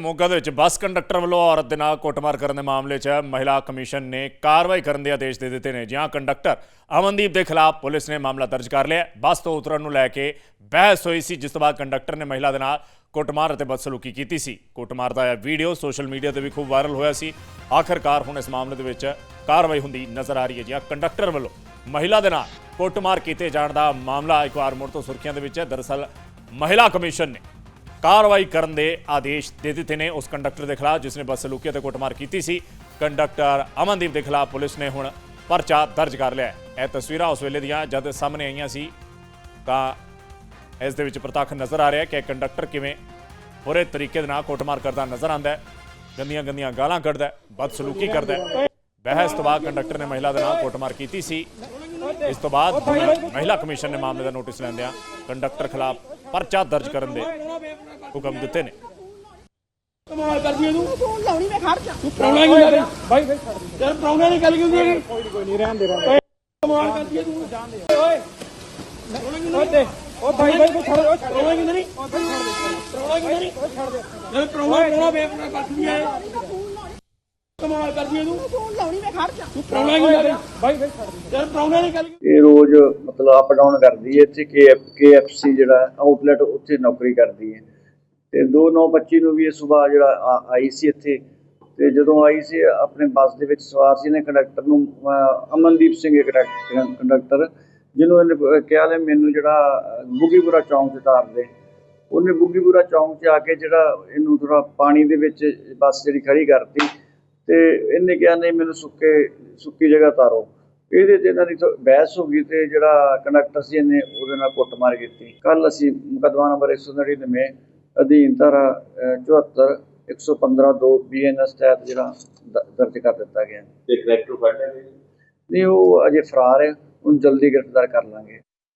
ਮੋਗਾ ਦੇ ਵਿੱਚ bus conductor ਵੱਲੋਂ ਔਰਤ ਦੇ ਨਾਲ ਕੁੱਟਮਾਰ ਕਰਨ ਦੇ ਮਾਮਲੇ 'ਚ ਮਹਿਲਾ ਕਮਿਸ਼ਨ ਨੇ ਕਾਰਵਾਈ ਕਰਨ ਦੇ ਆਦੇਸ਼ ਦੇ ਦਿੱਤੇ ਨੇ। ਜਿਹਾਂ ਕੰਡਕਟਰ ਅਮਨਦੀਪ ਦੇ ਖਿਲਾਫ ਪੁਲਿਸ ਨੇ ਮਾਮਲਾ ਦਰਜ ਕਰ ਲਿਆ। ਬੱਸ ਤੋਂ ਉਤਰਨ ਨੂੰ ਲੈ ਕੇ ਬਹਿਸ ਹੋਈ ਸੀ, ਜਿਸ ਤੋਂ ਬਾਅਦ ਕੰਡਕਟਰ ਨੇ ਮਹਿਲਾ ਦੇ ਨਾਲ ਕੁੱਟਮਾਰ ਅਤੇ ਬਦਸਲੂਕੀ ਕੀਤੀ ਸੀ। ਕੁੱਟਮਾਰ ਦਾ ਇਹ ਵੀਡੀਓ ਸੋਸ਼ਲ ਮੀਡੀਆ ਤੇ ਵੀ ਖੂਬ ਵਾਇਰਲ ਹੋਇਆ ਸੀ। ਆਖਰਕਾਰ ਹੁਣ ਇਸ ਮਾਮਲੇ ਦੇ ਵਿੱਚ ਕਾਰਵਾਈ ਹੁੰਦੀ ਨਜ਼ਰ ਆ ਰਹੀ ਹੈ। ਜਿਹਾਂ ਕੰਡਕਟਰ ਵੱਲੋਂ ਮਹਿਲਾ ਦੇ ਨਾਲ ਕੁੱਟਮਾਰ ਕੀਤੇ ਜਾਣ ਦਾ ਮਾਮਲਾ ਇੱਕ ਵਾਰ ਮੁੜ ਤੋਂ ਸੁਰਖੀਆਂ ਦੇ ਵਿੱਚ ਹੈ। ਦਰਅਸਲ ਮਹਿਲਾ ਕਮਿਸ਼ਨ ਨੇ ਕਾਰਵਾਈ ਕਰਨ ਦੇ ਆਦੇਸ਼ ਦੇ ਦਿੱਤੇ ਨੇ ਉਸ ਕੰਡਕਟਰ ਦੇ ਖਿਲਾਫ, ਜਿਸ ਨੇ ਬੱਸ ਸਲੂਕੀ ਤੇ ਕੁੱਟਮਾਰ ਕੀਤੀ ਸੀ। ਕੰਡਕਟਰ ਅਮਨਦੀਪ ਦੇ ਖਿਲਾਫ ਪੁਲਿਸ ਨੇ ਹੁਣ ਪਰਚਾ ਦਰਜ ਕਰ ਲਿਆ ਹੈ। ਇਹ ਤਸਵੀਰਾਂ ਉਸ ਵੇਲੇ ਦੀਆਂ ਜਦ ਸਾਹਮਣੇ ਆਈਆਂ ਸੀ, ਤਾਂ ਇਸ ਦੇ ਵਿੱਚ ਪ੍ਰਤੱਖ ਨਜ਼ਰ ਆ ਰਿਹਾ ਕਿ ਕੰਡਕਟਰ ਕਿਵੇਂ ਪੂਰੇ ਤਰੀਕੇ ਦੇ ਨਾਲ ਕੁੱਟਮਾਰ ਕਰਦਾ ਨਜ਼ਰ ਆਉਂਦਾ ਹੈ। ਗੰਦੀਆਂ ਗੰਦੀਆਂ ਗਾਲਾਂ ਕੱਢਦਾ ਬਦਸਲੂਕੀ ਕਰਦਾ ਹੈ। ਬਹਿਸ ਤੋਂ ਬਾਅਦ ਕੰਡਕਟਰ ਨੇ ਮਹਿਲਾ ਦੇ ਨਾਲ ਕੁੱਟਮਾਰ ਕੀਤੀ ਸੀ। ਇਸ ਤੋਂ ਬਾਅਦ ਮਹਿਲਾ ਕਮਿਸ਼ਨ ਨੇ ਮਾਮਲੇ ਦਾ ਨੋਟਿਸ ਲੈਂਦਿਆਂ ਕੰਡਕਟਰ ਖਿਲਾਫ ਪਰਚਾ ਦਰਜ ਕਰਨ ਦੇ ਹੁਕਮ ਦਿੱਤੇ ਨੇ। ਕਮਾਲ ਕਰਦੀ ਤੂੰ। ਤੂੰ ਲਾਉਣੀ ਮੈਂ ਖੜ ਜਾ। ਤੂੰ ਪ੍ਰਾਹੁਣਾ ਕੀ ਯਾਰ ਬਾਈ ਬਾਈ ਯਾਰ ਪ੍ਰਾਹੁਣਾ ਦੀ ਗੱਲ ਕਿਉਂ ਹੁੰਦੀ ਹੈਗੀ? ਕੋਈ ਕੋਈ ਨਹੀਂ ਰਹਿਣ ਦੇ ਰਹਿਣ ਕਮਾਲ ਕਰਦੀ ਤੂੰ। ਜਾਣ ਦੇ ਓਏ ਓਏ ਦੇ ਓ ਬਾਈ ਬਾਈ ਛੱਡ ਦੇ ਪ੍ਰਾਹੁਣਾ ਕੀ ਨਹੀਂ? ਪ੍ਰਾਹੁਣਾ ਕੀ ਨਹੀਂ? ਛੱਡ ਦੇ ਯਾਰ ਪ੍ਰਾਹੁਣਾ ਪ੍ਰਾਹੁਣਾ ਬੇਪਨਾ ਕਰਦੀ ਐ ਕਮਾਲ ਕਰਦੀ ਤੂੰ। ਤੂੰ ਲਾਉਣੀ ਮੈਂ ਖੜ ਜਾ। ਤੂੰ ਪ੍ਰਾਹੁਣਾ ਕੀ ਯਾਰ ਬਾਈ ਬਾਈ ਛੱਡ ਦੇ ਯਾਰ ਪ੍ਰਾਹੁਣਾ ਦੀ ਗੱਲ ਇਹ ਰੋਜ਼ ਮਤਲਬ ਅਪ ਡਾਊਨ ਕਰਦੀ ਹੈ ਇੱਥੇ ਕੇ ਕੇਐਫਸੀ ਜਿਹੜਾ ਆਊਟਲੈਟ ਉੱਥੇ ਨੌਕਰੀ ਕਰਦੀ ਹੈ। ਤੇ 2925 ਨੂੰ ਵੀ ਇਹ ਸਵੇਰ ਜਿਹੜਾ ਆ- ਆਈ ਸੀ ਇੱਥੇ। ਤੇ ਜਦੋਂ ਆਈ ਸੀ ਆਪਣੇ ਬੱਸ ਦੇ ਵਿੱਚ ਸਵਾਰ ਸੀ ਨੇ ਕੰਡਕਟਰ ਨੂੰ ਅਮਨਦੀਪ ਸਿੰਘ ਇਹ ਕੰਡਕਟਰ ਜਿਹਨੂੰ ਇਹਨੇ ਕਿਹਾ ਲੈ ਮੈਨੂੰ ਜਿਹੜਾ ਅਹ, ਚੌਂਕ 'ਚ ਤਾਰ ਦੇ। ਉਹਨੇ ਬੁੱਗੀਪੁਰਾ ਚੌਂਕ 'ਚ ਆ ਕੇ ਜਿਹੜਾ ਇਹਨੂੰ ਥੋੜਾ ਪਾਣੀ ਦੇ ਵਿੱਚ ਬੱਸ ਜਿਹੜੀ ਖੜੀ ਕਰਤੀ। ਤੇ ਇਹਨੇ ਕਿਹਾ ਨਹੀਂ ਮੈਨੂੰ ਸੁੱਕੇ ਸੁੱਕੀ ਜਗ੍ਹਾ ਤਾਰੋ ਇਹਦੇ ਤੇ ਇਹਨਾਂ ਦੀ ਬਹਿਸ ਹੋ ਗਈ ਤੇ ਜਿਹੜਾ ਕੰਡਕਟਰ ਸੀ ਇਹਨੇ ਉਹਦੇ ਨਾਲ ਕੁੱਟਮਾਰ ਕੀਤੀ। ਕੱਲ ਅਸੀਂ ਮੁਕੱਦਮਾ ਨੰਬਰ 199 ਅਧੀਨ ਧਾਰਾ ਅਹ, 74 115 2 ਬੀਐਨਐਸ ਤਹਿਤ ਜਿਹੜਾ ਦਰਜ ਕਰ ਦਿੱਤਾ ਗਿਆ। ਤੇ ਕਰੈਕਟਰ ਵੀ ਨਹੀਂ ਉਹ ਅਜੇ ਫਰਾਰ ਹੈ। ਉਹਨੂੰ ਜਲਦੀ ਗ੍ਰਿਫਤਾਰ ਕਰ ਲਾਂਗੇ।